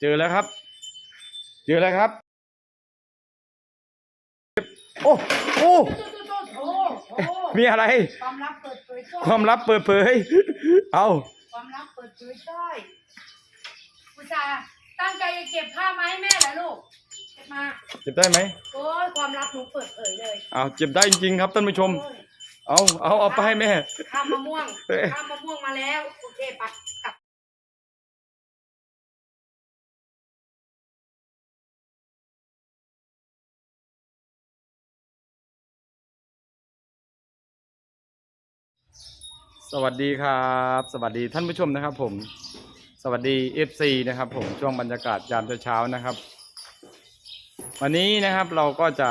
เจอแล้วครับ เจอแล้วครับโอ้โอ้โอ้โหมีอะไร ความลับเปิดเผยความลับเปิดเผย เอาความลับเปิดเผยได้อุตส่าห์ตั้งใจจะเก็บผ้าไม้แม่เหรอลูกเก็บมาเจ็บได้ไหมโอ้ยความลับหนูเปิดเผยเลยเอาเจ็บได้จริงๆครับท่านผู้ชมโอ้ยเอาเอาเอาไปให้แม่ข้ามมะม่วงเอ้ยข้ามมะม่วงมาแล้วโอเคปะ สวัสดีครับ สวัสดีท่านผู้ชมนะครับ ผม สวัสดี FC นะครับ ผมช่วงบรรยากาศยามเช้าๆนะครับ วันนี้นะครับเราก็จะ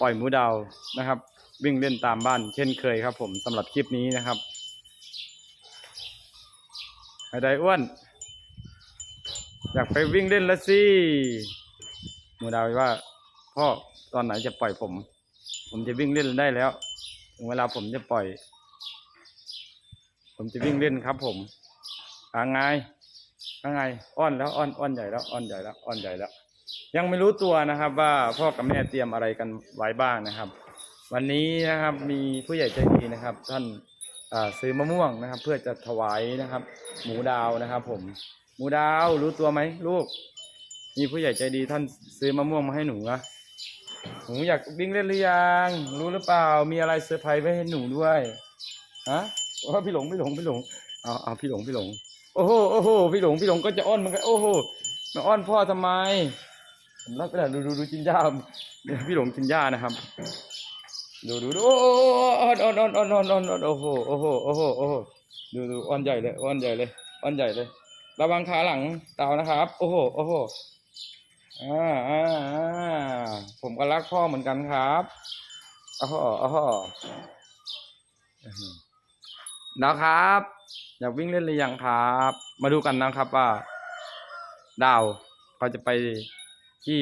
ปล่อยหมูดาวนะครับ วิ่งเล่นตามบ้านเช่นเคยครับ ผมสำหรับคลิปนี้นะครับไอ้ไดอ้วน อยากไปวิ่งเล่นแล้วสิหมูดาวว่าพ่อตอนไหนจะปล่อยผม ผมจะวิ่งเล่นได้แล้ว ถึงเวลาผมจะปล่อย ผมจะวิ่งเล่นครับ ผมอ่าไงอ่าไงอ้อนแล้วอ้อนอ้อนใหญ่แล้วอ้อนใหญ่แล้วอ้อนใหญ่แล้ว ยังไม่รู้ตัวนะครับ ว่าพ่อกับแม่เตรียมอะไรกันไว้บ้างนะครับ วันนี้นะครับมีผู้ใหญ่ใจดีนะครับ ท่านซื้อมะม่วงนะครับ เพื่อจะถวายนะครับ หมูดาวนะครับ ผม หมูดาวรู้ตัวไหมลูก มีผู้ใหญ่ใจดีท่านซื้อมะม่วงมาให้หนูนะหนูอยากวิ่งเล่นหรือยังรู้หรือเปล่า มีอะไรเซอร์ไพรส์ไว้ให้หนูด้วยฮะ ว่าพี่หลงพี่หลงพี่หลงเอาเอาพี่หลงพี่หลง โอ้โหโอ้โหพี่หลงพี่หลงก็จะอ้อนเหมือนกันโอ้โหมาอ้อนพ่อทำไมผมรับไปแล้ดูดูดูจินย่าพี่หลงจินย่านะครับ ดูดูดูโอ้หอ้อนอ้อนอ้อนอ้อนอ้อนอ้อนโอ้โหโอ้โหโอ้โหโอ้โหดูดูอ้อนใหญ่เลยอ้อนใหญ่เลยอ้อนใหญ่เลย ระวังขาหลังเต่านะครับ โอ้โหโอ้โหอ่าอ่าอ่าผมก็รักพ่อเหมือนกันครับโอ้โหโอ้โหอ หือดาวครับ อยากวิ่งเล่นหรือยังครับ มาดูกันนะครับว่า ดาวเขาจะไปที่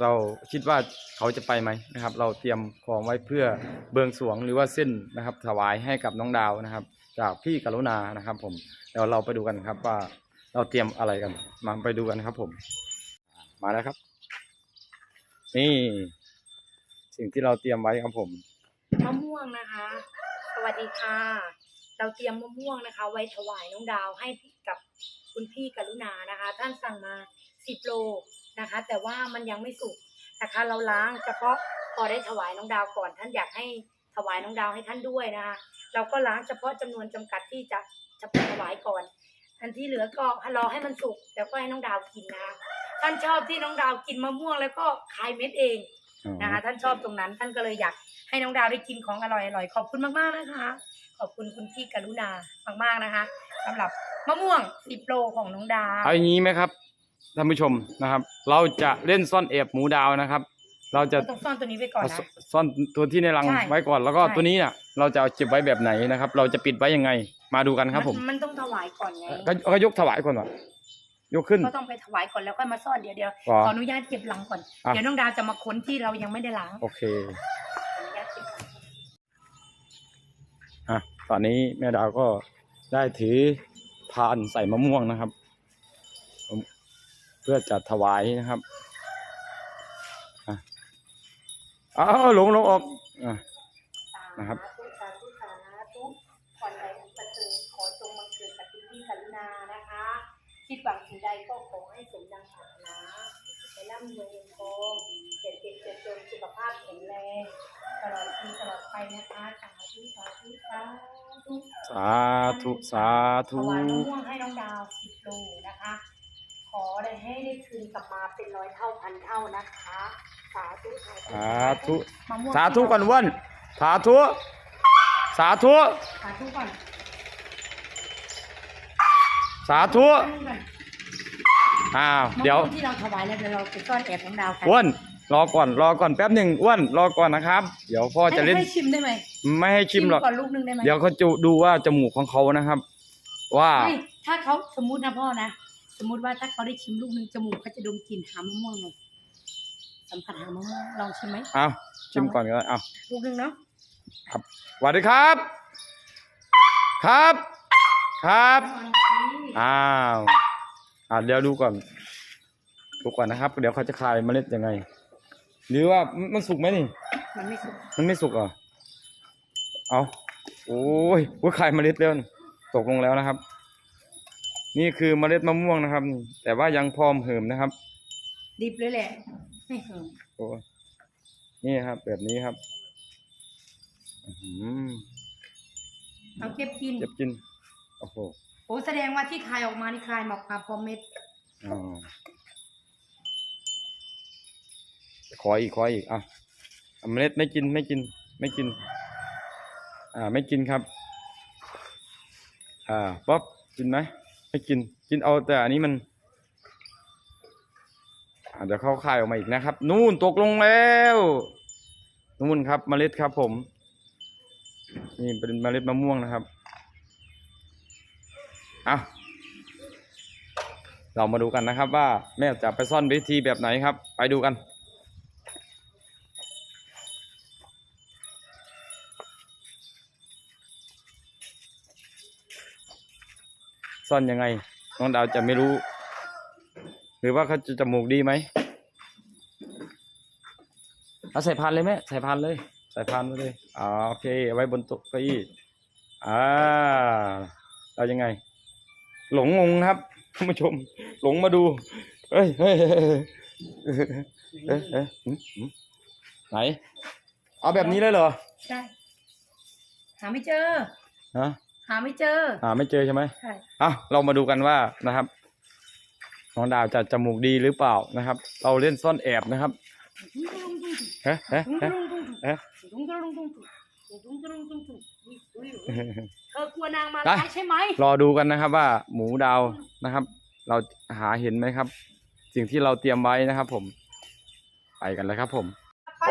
เราคิดว่าเขาจะไปไหมนะครับ เราเตรียมของไว้เพื่อเบืองสวงหรือว่าเส้นนะครับ ถวายให้กับน้องดาวนะครับ จากพี่กรุณานะครับ ผมเดี๋ยวเราไปดูกันครับว่าเราเตรียมอะไรกัน มาไปดูกันครับ ผม มาแล้วครับ นี่ สิ่งที่เราเตรียมไว้ครับผมมะม่วงนะคะ สวัสดีค่ะ เราเตรียมมะม่วงนะคะ ไว้ถวายน้องดาวให้กับคุณพี่กรุณานะคะ ท่านสั่งมาสิบโลนะคะ แต่ว่ามันยังไม่สุกนะคะ เราล้างเฉพาะพอได้ถวายน้องดาวก่อน ท่านอยากให้ถวายน้องดาวให้ท่านด้วยนะคะเราก็ล้างเฉพาะจำนวนจำกัดที่จะจะถวายก่อน อันที่เหลือก็รอให้มันสุกแล้วก็ให้น้องดาวกินนะคะท่านชอบที่น้องดาวกินมะม่วงแล้วก็คายเม็ดเองนะคะ ท่านชอบตรงนั้น ท่านก็เลยอยากให้น้องดาวได้กินของอร่อยอร่อยขอบคุณมากๆนะคะ อบคุณคุณพี่กรุณามากๆนะคะสำหรับมะม่วงสิบโลของน้องดาว เอาอย่างนี้ไหมครับท่านผู้ชมนะครับ เราจะเล่นซ่อนแอบหมูดาวนะครับ เราจะต้องซ่อนตัวนี้ไว้ก่อนเอานะซซ่อนตัวที่ในรังใช่ไว้ก่อน แล้วก็ใช่ ตัวนี้เนี่ยเราจะเอาเก็บไว้แบบไหนนะครับ เราจะปิดไว้ยังไง มาดูกันครับผมนมันต้องถวายก่อนไงก็ก็ยกถวายก่อนว่ะยกขึ้น ก็ต้องไปถวายก่อนแล้วก็มาซ่อนเดี๋ยวเดี๋ยวอ๋อขออนุญาตเก็บหลังก่อน อะ เดี๋ยวน้องดาวจะมาค้นที่เรายังไม่ได้ล้างโอเค ขออนุญาตเก็บหลังอะ ตอนนี้แม่ดาวก็ได้ถือพานใส่มะม่วงนะครับ เพื่อจะถวายนะครับอ้าวหลงหลงออกนะครับคิดหวังสิ่งใดก็ขอให้สมดังปรารถนาไปร่ำรวยเงินทอง เจ็บเจ็บเจ็บจนสุขภาพแข็งแรงตลอดปีตลอดไปนะคะสาธุสาธุสาธุสาธุสาถธุวายมะม่วงให้น้องดาวสิบโลนะคะ ขอได้ให้ได้คืนกลับมาเป็นร้อยเท่าพันเท่านะคะ สาธุสาธุมะม่วงสาธุก่อนเว้นสาธุสาธุสาธุก่อนสาธุสาธุก่อนอ้าวเดี๋ยวมะม่งที่เราถวายแล้วเดี๋ยวเราไปซ่อนแอบน้องดาวกันอ้วน รอก่อน รอก่อนแป๊บหนึ่งอ้วนรอก่อนนะครับ เดี๋ยวพ่อจะเล่นให้ให้ชิมได้ไหมไม่ให้ชิมหรอก ก่อนลูกนึงได้ไหมเดี๋ยวเขาจะดูว่าจมูกของเขานะครับ ว่า ไม่ถ้าเขาสมมุตินะพ่อนะ สมมุติว่าถ้าเขาได้ชิมลูกนึงจมูกเขาจะดมกลิ่นหามะม่วงไงสัมผัสหามะม่วงลองชิมไหมเอาชิมก่อนก็ได้เอาลูกนึงเนาะสวัสดีครับ ครับ ครับ อ้าวอ่าเดี๋ยวดูก่อน ดูก่อนนะครับ เดี๋ยวเขาจะคายเมล็ดยังไง หรือว่ามันมันสุกไหมนี่ มันไม่สุกมันไม่สุกเหรอเอาโอ้ยว่าคายเมล็ดแล้วนี่ตกลงแล้วนะครับ นี่คือเมล็ดมะม่วงนะครับ แต่ว่ายังพร้อมเหิมนะครับ ดิบเลยแหละไม่เหิมโอ้ยนี่ครับ แบบนี้ครับอื้อหือเอาเก็บกินเจ็บกินโอ้โหโอ้แสดงว่าที่คายออกมานี่คายมามาพร้อมเม็ดอ๋อ ขออีกขออีกอะอะเมล็ดไม่กินไม่กิน ไม่กิน อ่า ไม่กินครับ อ่าป๊อปกินไหมไม่กิน กินเอาแต่อันนี้มันเดี๋ยวเขาคายออกมาอีกนะครับ นู่นตกลงแล้วนู่นครับเมล็ดครับ ผม นี่เป็นเมล็ดมะม่วงนะครับเอาเรามาดูกันนะครับว่าแม่จะไปซ่อนวิธีแบบไหนครับ ไปดูกัน ซ่อนยังไง น้องดาวจะไม่รู้ หรือว่าเขาจะจมูกดีไหมเอาใส่พานเลยแม่ใส่พานเลย ใส่พานไว้เลยอ่าโอเคเอาไว้บนโต๊ะเก้าอี้อ่าเรายังไง หลงงงครับท่านผู้ชม หลงมาดูเอ้ยเฮ้ยเฮ้ยเฮ้ยเอ้ยเอ้ยหืมหืมไหน เอาแบบนี้เลยเหรอ ใช่ หาไม่เจอฮะหาไม่เจอหาไม่เจอใช่ไหมใช่ อะเรามาดูกันว่านะครับน้องดาวจะจมูกดีหรือเปล่านะครับ เราเล่นซ่อนแอบนะครับเฮ้เฮ้เฮ้เฮ้เธอกลัวนางมาไปร้ายใช่ไหมรอดูกันนะครับว่าหมูดาวนะครับ เราหาเห็นไหมครับ สิ่งที่เราเตรียมไว้นะครับ ผม ไปกันเลยครับ ผมไป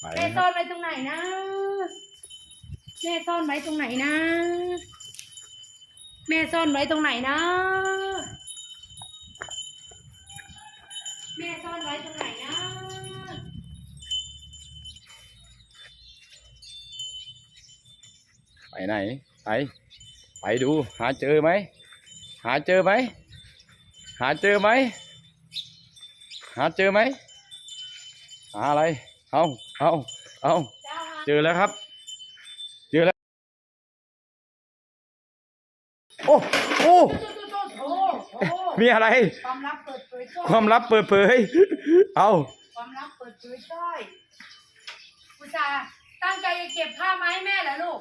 ไปแม่นะคซ่อรับนไว้ตรงไหนนะ แม่ซ่อนไว้ตรงไหนนะ แม่ซ่อนไว้ตรงไหนนะ แม่ซ่อนไว้ตรงไหนนะไปไหนไปไปดู หาเจอไหมหาเจอไหมหาเจอไหมหาเจอไหมหาอะไรเอาเอาเอาเจอแล้วครับ โอ้โอ้โอ้โหมีอะไร ความลับเปิดเผยจ้อยความลับเปิดเผย เอาความลับเปิดเผยจ้อยอุตส่าห์ตั้งใจจะเก็บผ้ามาให้แม่เหรอลูก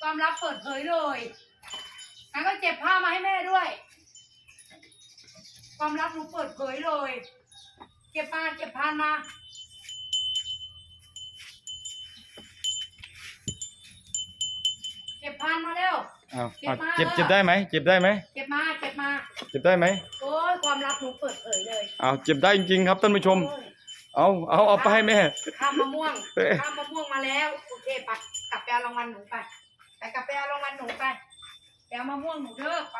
ความลับเปิดเผยเลยงั้นก็เก็บผ้ามาให้แม่ด้วย ความลับหนูเปิดเผยเลย เก็บมาเก็บพานมาเก็บพานมาเร็วเอาเอาเก็เจ็บบมาเจ็บได้ไหมเจ็บได้ไหมเก็บมาเก็บมาเจ็บได้ไหมโอ้ยความลับหนูเปิดเผยเลยเอาเจ็บได้จริงๆครับท่านผู้ชมโอ้ยเอาเอาเอาไปให้แม่ ข้ามมะม่วงเอ้ยข้ามมะม่วงมาแล้วโอเคไปกลับไปเอารางวัลหนูไปไปกลับไปเอารางวัลหนูไปไปเอามะม่วงหนูเด้อไป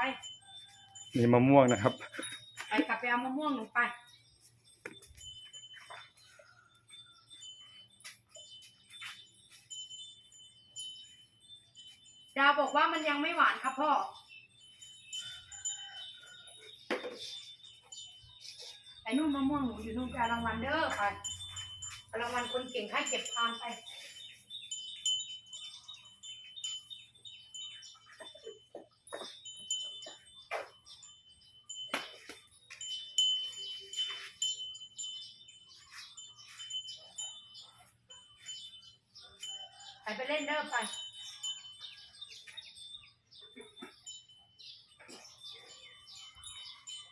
มีมะม่วงนะครับ ไปกลับไปเอามะม่วงหนูไป ดาวบอกว่ามันยังไม่หวานครับพ่อ ไอ้นู่นมะม่วงหนูอยู่นู่นไปเอารางวัลเด้อไปเอารางวัลคนเก่งให้เก็บทานไปไปไปเล่นเด้อไป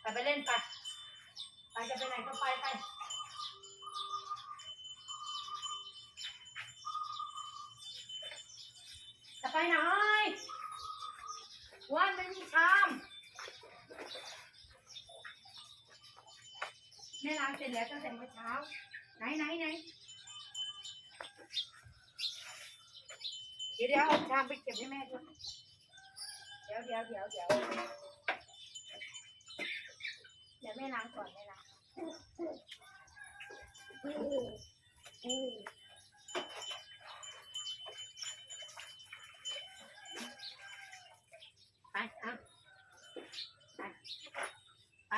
ไปไป เล่นไป ไปจะไปไหนก็ไปไปจะไปไหนวันไม่มีชามแม่ล้างเสร็จแล้วตั้งแต่เมื่อเช้า ไหนไหนไหนเดี๋ยวเดี๋ยวเอาชามไปเก็บให้แม่ด้วยเดี๋ยวเดี๋ยวเดี๋ยวเดี๋ยว เดี๋ยวแม่ล้างก่อนแม่ล้างไปอะไป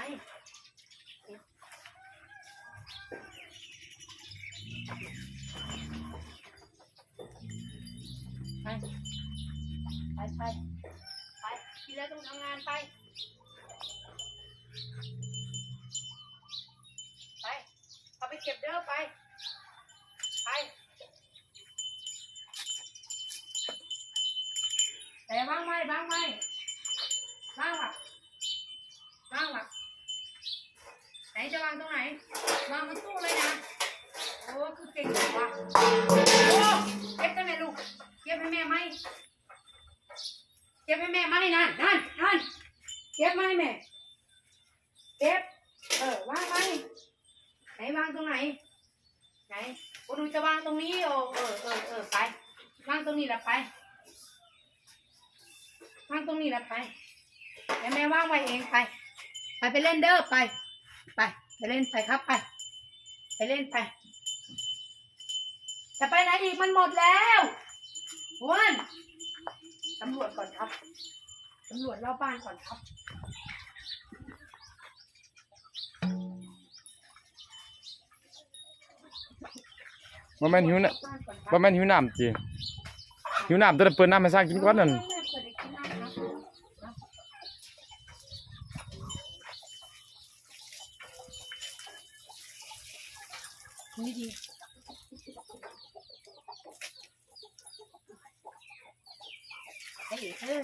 ไปไปไปไปไปทีละต้องทำงานไป แต่ว่างไหมว่างหมว่างว่ะว่างว่ะไหนจะวางตรงไหน วางบนตู้เลยนะ โอ้คือเก่งจังวะโอ้เก็บได้ไหมลูกเก็บให้แม่ไหมเก็บให้แม่ไหมนั่นนั่นนั่นเก็บไหมแม่เก็บ เออวางไหมไหนวางตรงไหน ไหนโอ้หนูจะวางตรงนี้โอ้เออเออเออไป วางตรงนี้แหละไป ว่างตรงนี้ละไปเดี๋ยวแม่ว่างไว้เองไป ไปไปเล่นเด้อไป ไปไปเล่นไปครับไป ไปเล่นไป จะไปไหนอีกมันหมดแล้วอ้วนตำรวจก่อนครับตำรวจรอบบ้านก่อนครับบ่แม่นหิวน่ะบ้านก่แม่นหิวน้ำจีหิวน้ำตัวเปิดน้ำให้สร้างกินก่อนนั่นน้ำครับนี่ดีไอ้เอ้ย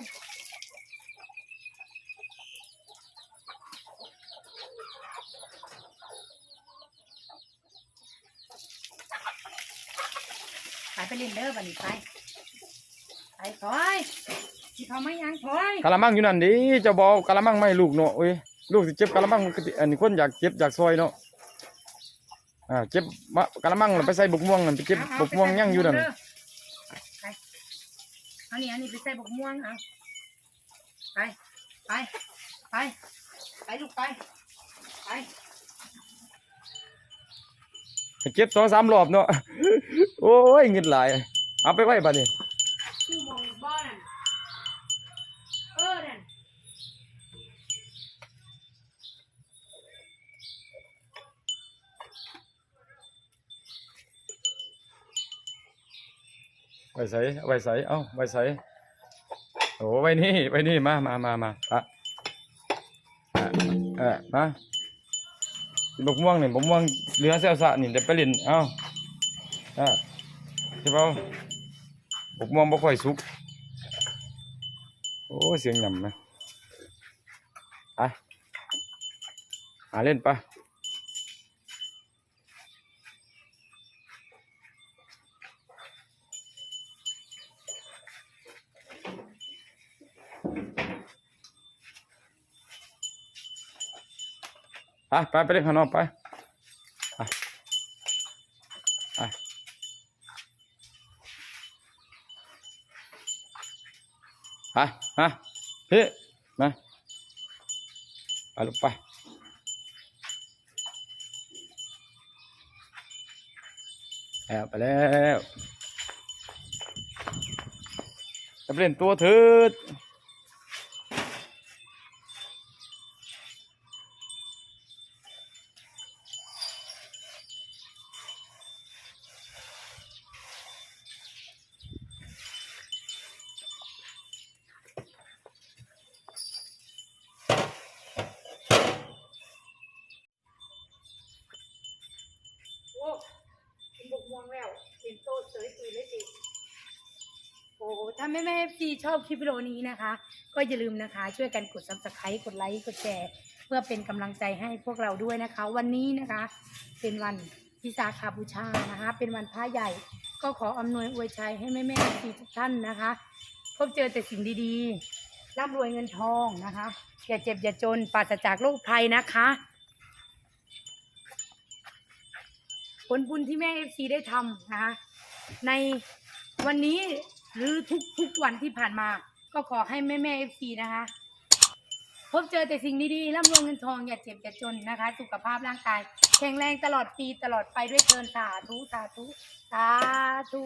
ไปไปเล่นเด้อบันนี้ไปไปถอยที่เขาไม่ยังถอยกะละมังอยู่นั่นดิเจ้าบ่เอากะละมังมาให้ลูกเนาะเอ้ยลูกสิเจ็บกะละมังมันก็สิอันนี้คนอยากเจ็บอยากซอยเนาะอ่าเจ็บมะกะละมังน่ะไปใส่บกม่วงนั่นไปเก็บเอาบเอากม่วงไปใส่ยังอยู่นั่นบกม่วงเด้ไปเอานี่อันนี้ไปใส่บกม่วงเอาไปไปไปไปลูกไปไปไป เจ็บสองสามรอบเนาะโอ้ยเงินหลายเอาไปไว้บัดนี้ชื่อมองบ้านนเออนั่นไว้ใส่เอาไว้ใส่เอ้าไว้ใส่โอ้ไว้นี่ไว้นี่มามามามาอะอะเออมา บกม่วงนี่บกม่วงเหลือเสียวสะนี่เดี๋ยวไปเล่นเอ้าอะใช่เปล่าบกม่วงบ่ค่อยสุกโอ้เสียงหย่ำนะไปหาเล่นไป ไปไปไปเล่นข้างนอกไปไปไปไปมาพี่มาไปลูกไปแล้วไปแล้วจะไปเล่นตัวเถิด ถ้าแม่แม่ฟีชอบคลิปวิดีโอนี้นะคะ ก็อย่าลืมนะคะ ช่วยกันกด subscribe กดไลค์กดแชร์ เพื่อเป็นกำลังใจให้พวกเราด้วยนะคะ วันนี้นะคะ เป็นวันพิสาขาบูชานะคะ เป็นวันพระใหญ่ ก็ขออำนวยอวยชัยให้แม่แม่ฟีทุกท่านนะคะ พบเจอแต่สิ่งดีๆร่ำรวยเงินทองนะคะอย่าเจ็บอย่าจนปราศจากโรคภัยนะคะผลบุญที่แม่เอฟซีได้ทำนะคะในวันนี้ หรือทุกทุกวันที่ผ่านมา ก็ขอให้แม่แม่เอฟซีนะคะ พบเจอแต่สิ่งดีๆร่ำรวยเงินทองอย่าเจ็บอย่าจนนะคะ สุขภาพร่างกาย แข็งแรงตลอดปีตลอดไปด้วยเทินสาธุสาธุสาธุ